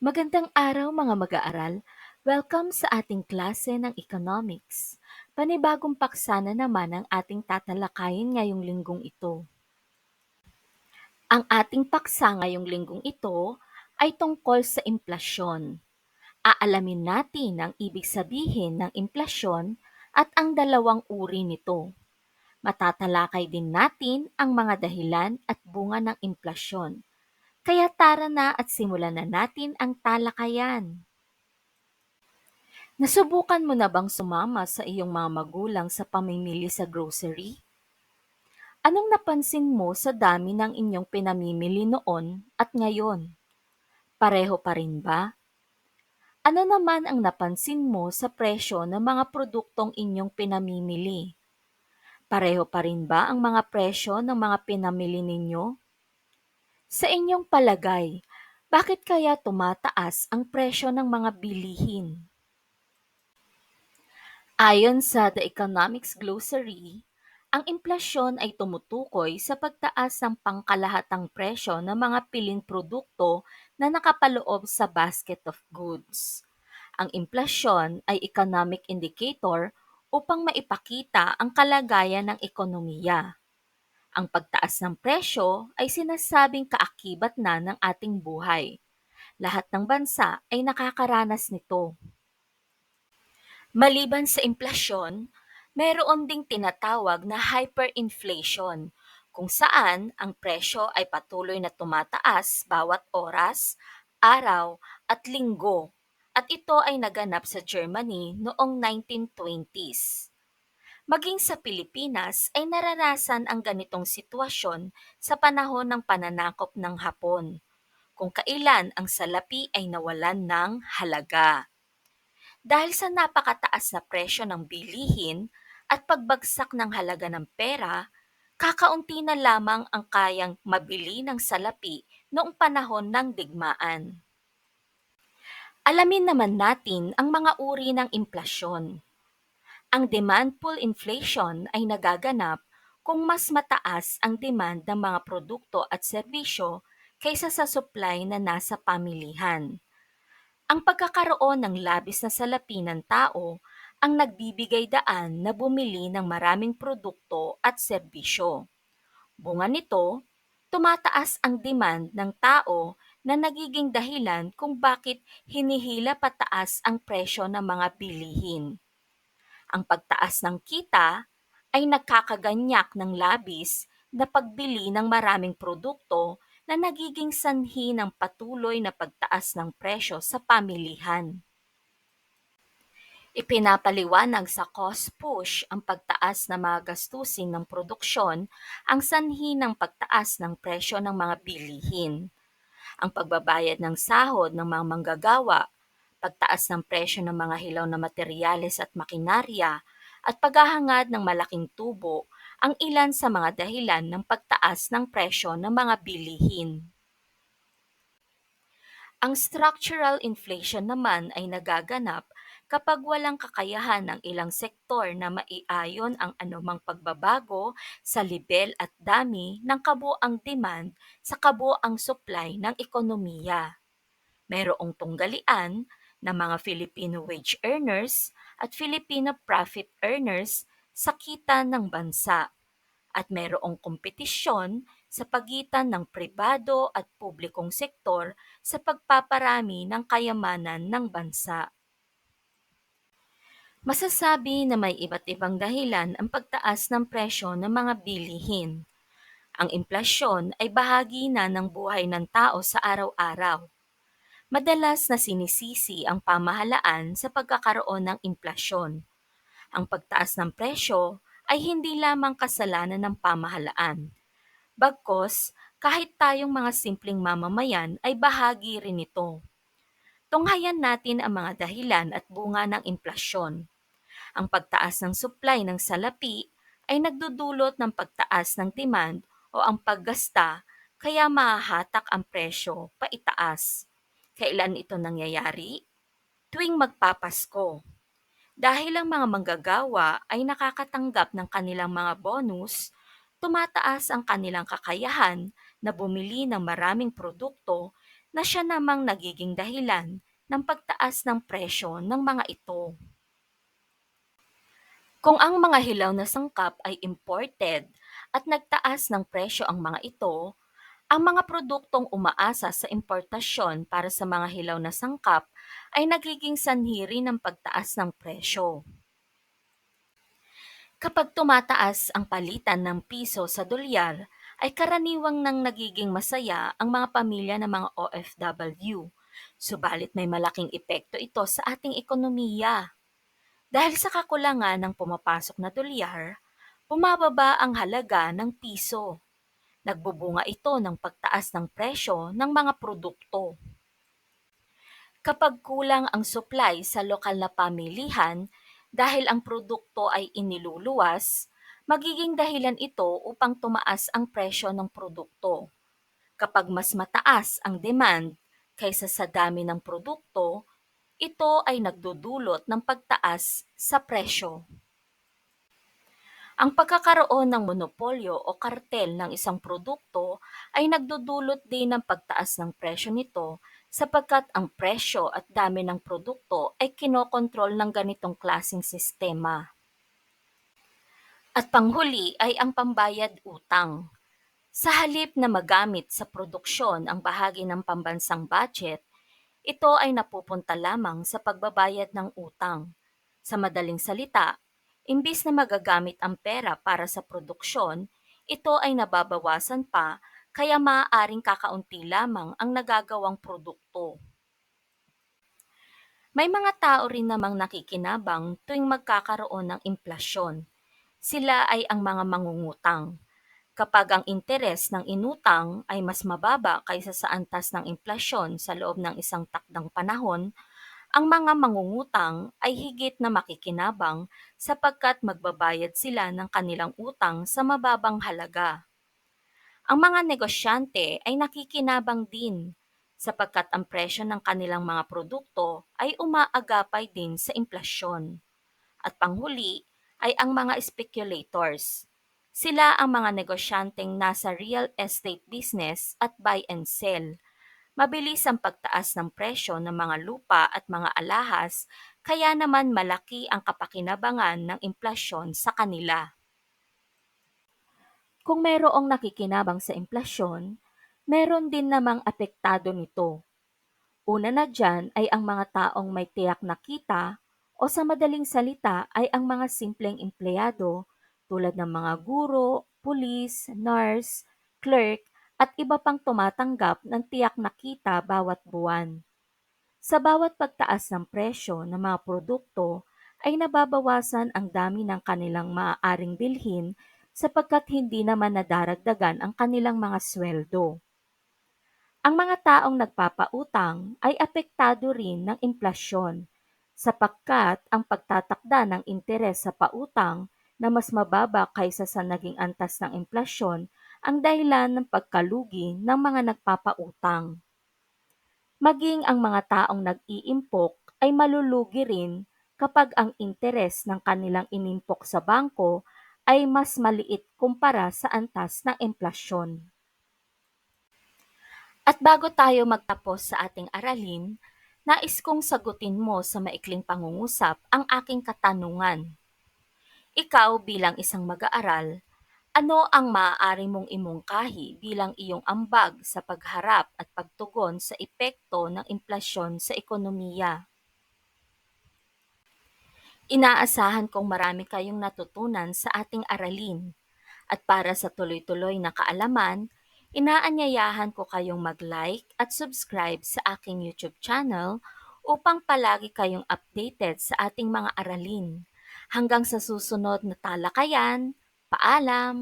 Magandang araw mga mag-aaral. Welcome sa ating klase ng Economics. Panibagong paksa na naman ang ating tatalakayin ngayong linggong ito. Ang ating paksa ngayong linggong ito ay tungkol sa implasyon. Aalamin natin ang ibig sabihin ng implasyon at ang dalawang uri nito. Matatalakay din natin ang mga dahilan at bunga ng implasyon kaya tara na at simulan na natin ang talakayan. Nasubukan mo na bang sumama sa iyong mga magulang sa pamimili sa grocery? Anong napansin mo sa dami ng inyong pinamimili noon at ngayon? Pareho pa rin ba? Ano naman ang napansin mo sa presyo ng mga produktong inyong pinamimili? Pareho pa rin ba ang mga presyo ng mga pinamili ninyo? Sa inyong palagay, bakit kaya tumataas ang presyo ng mga bilihin? Ayon sa The Economics Glossary, ang implasyon ay tumutukoy sa pagtaas ng pangkalahatang presyo ng mga piling produkto na nakapaloob sa basket of goods. Ang implasyon ay economic indicator upang maipakita ang kalagayan ng ekonomiya. Ang pagtaas ng presyo ay sinasabing kaakibat na ng ating buhay. Lahat ng bansa ay nakakaranas nito. Maliban sa implasyon, meron ding tinatawag na hyperinflation, kung saan ang presyo ay patuloy na tumataas bawat oras, araw at linggo, at ito ay naganap sa Germany noong 1920s. Maging sa Pilipinas ay naranasan ang ganitong sitwasyon sa panahon ng pananakop ng Hapon, kung kailan ang salapi ay nawalan ng halaga. Dahil sa napakataas na presyo ng bilihin at pagbagsak ng halaga ng pera, kakaunti na lamang ang kayang mabili ng salapi noong panahon ng digmaan. Alamin naman natin ang mga uri ng implasyon. Ang demand pull inflation ay nagaganap kung mas mataas ang demand ng mga produkto at serbisyo kaysa sa supply na nasa pamilihan. Ang pagkakaroon ng labis na salapi ng tao ang nagbibigay daan na bumili ng maraming produkto at serbisyo. Bunga nito, tumataas ang demand ng tao na nagiging dahilan kung bakit hinihila pataas ang presyo ng mga bilihin. Ang pagtaas ng kita ay nagkakaganyak ng labis na pagbili ng maraming produkto na nagiging sanhi ng patuloy na pagtaas ng presyo sa pamilihan. Ipinapaliwanag sa cost push ang pagtaas ng mga gastusin ng produksyon ang sanhi ng pagtaas ng presyo ng mga bilihin. Ang pagbabayad ng sahod ng mga manggagawa pagtaas ng presyo ng mga hilaw na materyales at makinarya, at paghahangad ng malaking tubo ang ilan sa mga dahilan ng pagtaas ng presyo ng mga bilihin. Ang structural inflation naman ay nagaganap kapag walang kakayahan ng ilang sektor na maiayon ang anumang pagbabago sa level at dami ng kabuang demand sa kabuang supply ng ekonomiya. Mayroong tunggalian ng mga Filipino wage earners at Filipino profit earners sa kita ng bansa at mayroong kompetisyon sa pagitan ng pribado at publikong sektor sa pagpaparami ng kayamanan ng bansa. Masasabi na may iba't ibang dahilan ang pagtaas ng presyo ng mga bilihin. Ang implasyon ay bahagi na ng buhay ng tao sa araw-araw Madalas na sinisisi ang pamahalaan sa pagkakaroon ng implasyon. Ang pagtaas ng presyo ay hindi lamang kasalanan ng pamahalaan. Bagkos, kahit tayong mga simpleng mamamayan ay bahagi rin ito. Tunghayan natin ang mga dahilan at bunga ng implasyon. Ang pagtaas ng supply ng salapi ay nagdudulot ng pagtaas ng demand o ang paggasta kaya mahahatak ang presyo paitaas. Kailan ito nangyayari? Tuwing magpapasko. Dahil ang mga manggagawa ay nakakatanggap ng kanilang mga bonus, tumataas ang kanilang kakayahan na bumili ng maraming produkto na siya namang nagiging dahilan ng pagtaas ng presyo ng mga ito. Kung ang mga hilaw na sangkap ay imported at nagtaas ng presyo ang mga ito, ang mga produktong umaasa sa importasyon para sa mga hilaw na sangkap ay nagiging sanhi rin ng pagtaas ng presyo. Kapag tumataas ang palitan ng piso sa dolyar, ay karaniwang nang nagiging masaya ang mga pamilya ng mga OFW. Subalit may malaking epekto ito sa ating ekonomiya. Dahil sa kakulangan ng pumapasok na dolyar, bumababa ang halaga ng piso. Nagbubunga ito ng pagtaas ng presyo ng mga produkto. Kapag kulang ang supply sa lokal na pamilihan dahil ang produkto ay iniluluwas, magiging dahilan ito upang tumaas ang presyo ng produkto. Kapag mas mataas ang demand kaysa sa dami ng produkto, ito ay nagdudulot ng pagtaas sa presyo. Ang pagkakaroon ng monopolyo o kartel ng isang produkto ay nagdudulot din ng pagtaas ng presyo nito sapagkat ang presyo at dami ng produkto ay kinokontrol ng ganitong klasing sistema. At panghuli ay ang pambayad utang. Sa halip na magamit sa produksyon ang bahagi ng pambansang budget, ito ay napupunta lamang sa pagbabayad ng utang. Sa madaling salita, imbis na magagamit ang pera para sa produksyon, ito ay nababawasan pa kaya maaaring kakaunti lamang ang nagagawang produkto. May mga tao rin namang nakikinabang tuwing magkakaroon ng implasyon. Sila ay ang mga mangungutang. Kapag ang interes ng inutang ay mas mababa kaysa sa antas ng implasyon sa loob ng isang takdang panahon, ang mga mangungutang ay higit na makikinabang sapagkat magbabayad sila ng kanilang utang sa mababang halaga. Ang mga negosyante ay nakikinabang din sapagkat ang presyo ng kanilang mga produkto ay umaagapay din sa implasyon. At panghuli ay ang mga speculators. Sila ang mga negosyanteng nasa real estate business at buy and sell. Mabilis ang pagtaas ng presyo ng mga lupa at mga alahas, kaya naman malaki ang kapakinabangan ng implasyon sa kanila. Kung mayroong nakikinabang sa implasyon, meron din namang apektado nito. Una na dyan ay ang mga taong may tiyak na kita o sa madaling salita ay ang mga simpleng empleyado tulad ng mga guro, pulis, nurse, clerk at iba pang tumatanggap ng tiyak na kita bawat buwan. Sa bawat pagtaas ng presyo ng mga produkto ay nababawasan ang dami ng kanilang maaaring bilhin sapagkat hindi naman nadaragdagan ang kanilang mga sweldo. Ang mga taong nagpapautang ay apektado rin ng implasyon sapagkat ang pagtatakda ng interes sa pautang na mas mababa kaysa sa naging antas ng implasyon ang dahilan ng pagkalugi ng mga nagpapautang. Maging ang mga taong nag-iimpok ay malulugi rin kapag ang interes ng kanilang inimpok sa bangko ay mas maliit kumpara sa antas ng inflasyon. At bago tayo magtapos sa ating aralin, nais kong sagutin mo sa maikling pangungusap ang aking katanungan. Ikaw bilang isang mag-aaral, ano ang maaari mong imungkahi bilang iyong ambag sa pagharap at pagtugon sa epekto ng inflasyon sa ekonomiya? Inaasahan kong marami kayong natutunan sa ating aralin. At para sa tuloy-tuloy na kaalaman, inaanyayahan ko kayong mag-like at subscribe sa aking YouTube channel upang palagi kayong updated sa ating mga aralin. Hanggang sa susunod na talakayan, paalam!